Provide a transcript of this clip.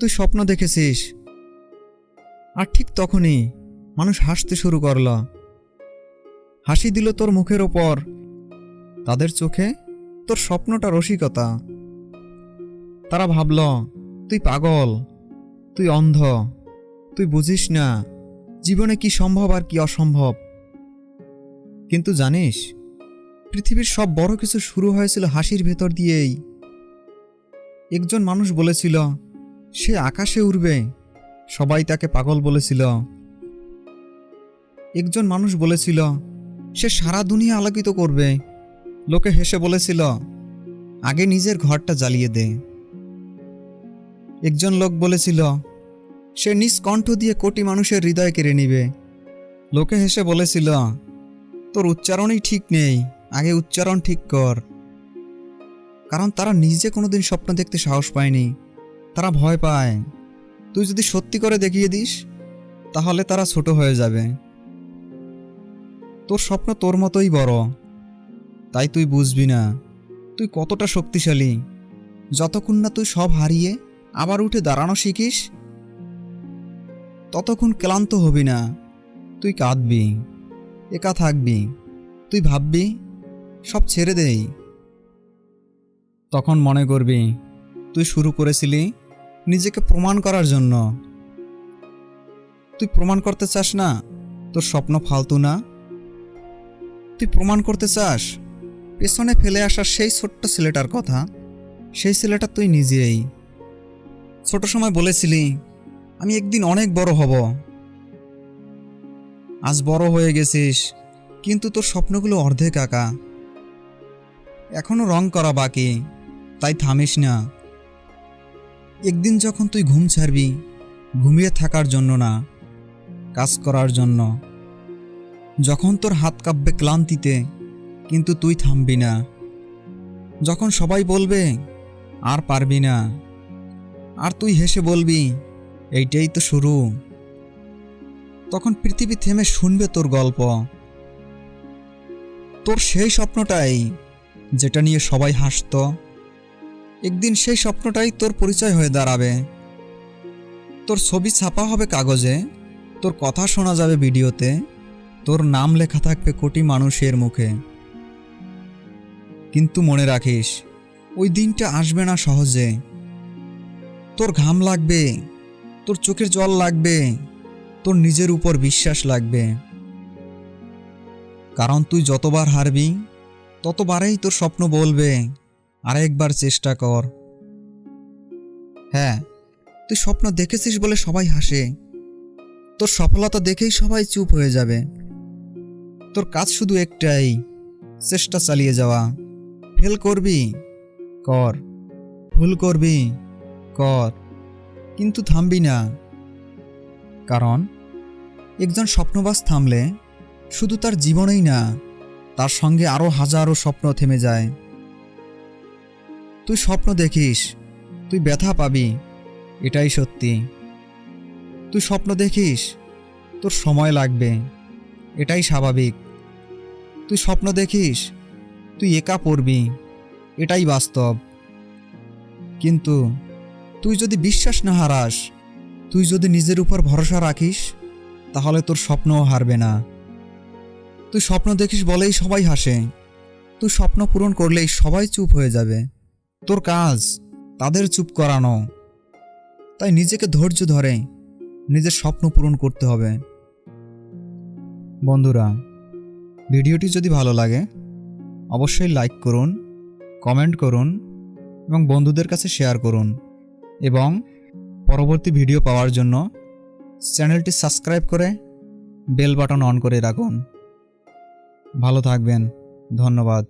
তুই স্বপ্ন দেখেছিস। আর ঠিক তখনই মানুষ হাসতে শুরু করল। হাসি দিল তোর মুখের ওপর। তাদের চোখে তোর স্বপ্নটা রসিকতা। তারা ভাবল, তুই পাগল, তুই অন্ধ, তুই বুঝিস না, জীবনে কি সম্ভব আর কি অসম্ভব? কিন্তু জানিস, পৃথিবীর সব বড় কিছু শুরু হয়েছিল হাসির ভেতর দিয়েই। একজন মানুষ বলেছিল সে আকাশে উড়বে। সবাই তাকে পাগল বলেছিল। একজন মানুষ বলেছিল, সে সারা দুনিয়া আলোকিত করবে। লোকে হেসে বলেছিল, আগে নিজের ঘরটা জ্বালিয়ে দে। একজন লোক বলেছিল, সে নিজ কণ্ঠ দিয়ে কোটি মানুষের হৃদয় কেড়ে নিবে। লোকে হেসে বলেছিল, তোর উচ্চারণই ঠিক নেই, আগে উচ্চারণ ঠিক কর। কারণ তারা নিজে কোনোদিন স্বপ্ন দেখতে সাহস পায়নি। তারা ভয় পায়। তুই যদি সত্যি করে দেখিয়ে দিস, তাহলে তারা ছোট হয়ে যাবে। তোর স্বপ্ন তোর মতোই বড়। তাই তুই বুঝবি না, তুই কতটা শক্তিশালী। যতক্ষণ না তুই সব হারিয়ে আবার উঠে দাঁড়ানো শিখিস, ততক্ষণ ক্লান্ত হবি না। তুই কাঁদবি, একা থাকবি, তুই ভাববি, সব ছেড়ে দেই তখন মনে করবি, তুই শুরু করেছিলি নিজেকে প্রমাণ করার জন্য। তুই প্রমাণ করতে চাস না? তোর স্বপ্ন ফালতু না? তুই প্রমাণ করতে চাস? পেছনে ফেলে আসা সেই ছোট্ট ছেলেটার কথা? সেই ছেলেটা তুই নিজেই। ছোট সময় বলেছিলি, আমি একদিন অনেক বড় হব। আজ বড় হয়ে গেছিস, কিন্তু তোর স্বপ্নগুলো অর্ধেক আঁকা। এখনও রং করা বাকি, তাই থামিস না। একদিন যখন তুই ঘুম ছাড়বি, ঘুমিয়ে থাকার জন্য না, কাজ করার জন্য। যখন তোর হাত কাঁপবে ক্লান্তিতে, কিন্তু তুই থামবি না। যখন সবাই বলবে, আর পারবি না। আর তুই হেসে বলবি, এইটাই তো শুরু। তখন পৃথিবী থেমে শুনবে তোর গল্প। তোর সেই স্বপ্নটাই, যেটা নিয়ে সবাই হাসত। একদিন সেই স্বপ্নটাই তোর পরিচয় হয়ে দাঁড়াবে। তোর ছবি ছাপা হবে কাগজে, তোর কথা শোনা যাবে ভিডিওতে, তোর নাম লেখা থাকবে কোটি মানুষের মুখে। কিন্তু মনে রাখিস, ওই দিনটা আসবে না সহজে। তোর ঘাম লাগবে, তোর চোখের জল লাগবে, তোর নিজের উপর বিশ্বাস লাগবে। কারণ তুই যতবার হারবি, ততবারেই তোর স্বপ্ন বলবে আরেকবার চেষ্টা কর। হ্যাঁ তুই স্বপ্ন দেখেছিস বলে সবাই হাসে। তোর সফলতা দেখেই সবাই চুপ হয়ে যাবে। তোর কাজ শুধু একটাই, চেষ্টা চালিয়ে যাওয়া। ফেল করবি, কর। ভুল করবি, কর। কিন্তু থামবি না। কারণ, একজন স্বপ্নবাস থামলে শুধু তার জীবনেই না, তার সঙ্গে আরও হাজারো স্বপ্ন থেমে যায়। তুই স্বপ্ন দেখিস, তুই ব্যথা পাবি, এটাই সত্যি। তুই স্বপ্ন দেখিস, তোর সময় লাগবে, এটাই স্বাভাবিক। তুই স্বপ্ন দেখিস, তুই একা পড়বি, এটাই বাস্তব। কিন্তু তুই যদি বিশ্বাস না হারাস, তুই যদি নিজের উপর ভরসা রাখিস, তাহলে তোর স্বপ্নও হারবে না। তুই স্বপ্ন দেখিস বলেই সবাই হাসে, তুই স্বপ্ন পূরণ করলেই সবাই চুপ হয়ে যাবে। তোর কাজ, তাদের চুপ করানো। তাই নিজেকে ধৈর্য ধরে, নিজের স্বপ্ন পূরণ করতে হবে। বন্ধুরা, ভিডিওটি যদি ভালো লাগে, অবশ্যই লাইক করুন কমেন্ট করুন এবং বন্ধুদের কাছে শেয়ার করুন এবং পরবর্তী ভিডিও পাওয়ার জন্য চ্যানেলটি সাবস্ক্রাইব করে বেল বাটন অন করে রাখুন। ভালো থাকবেন, ধন্যবাদ।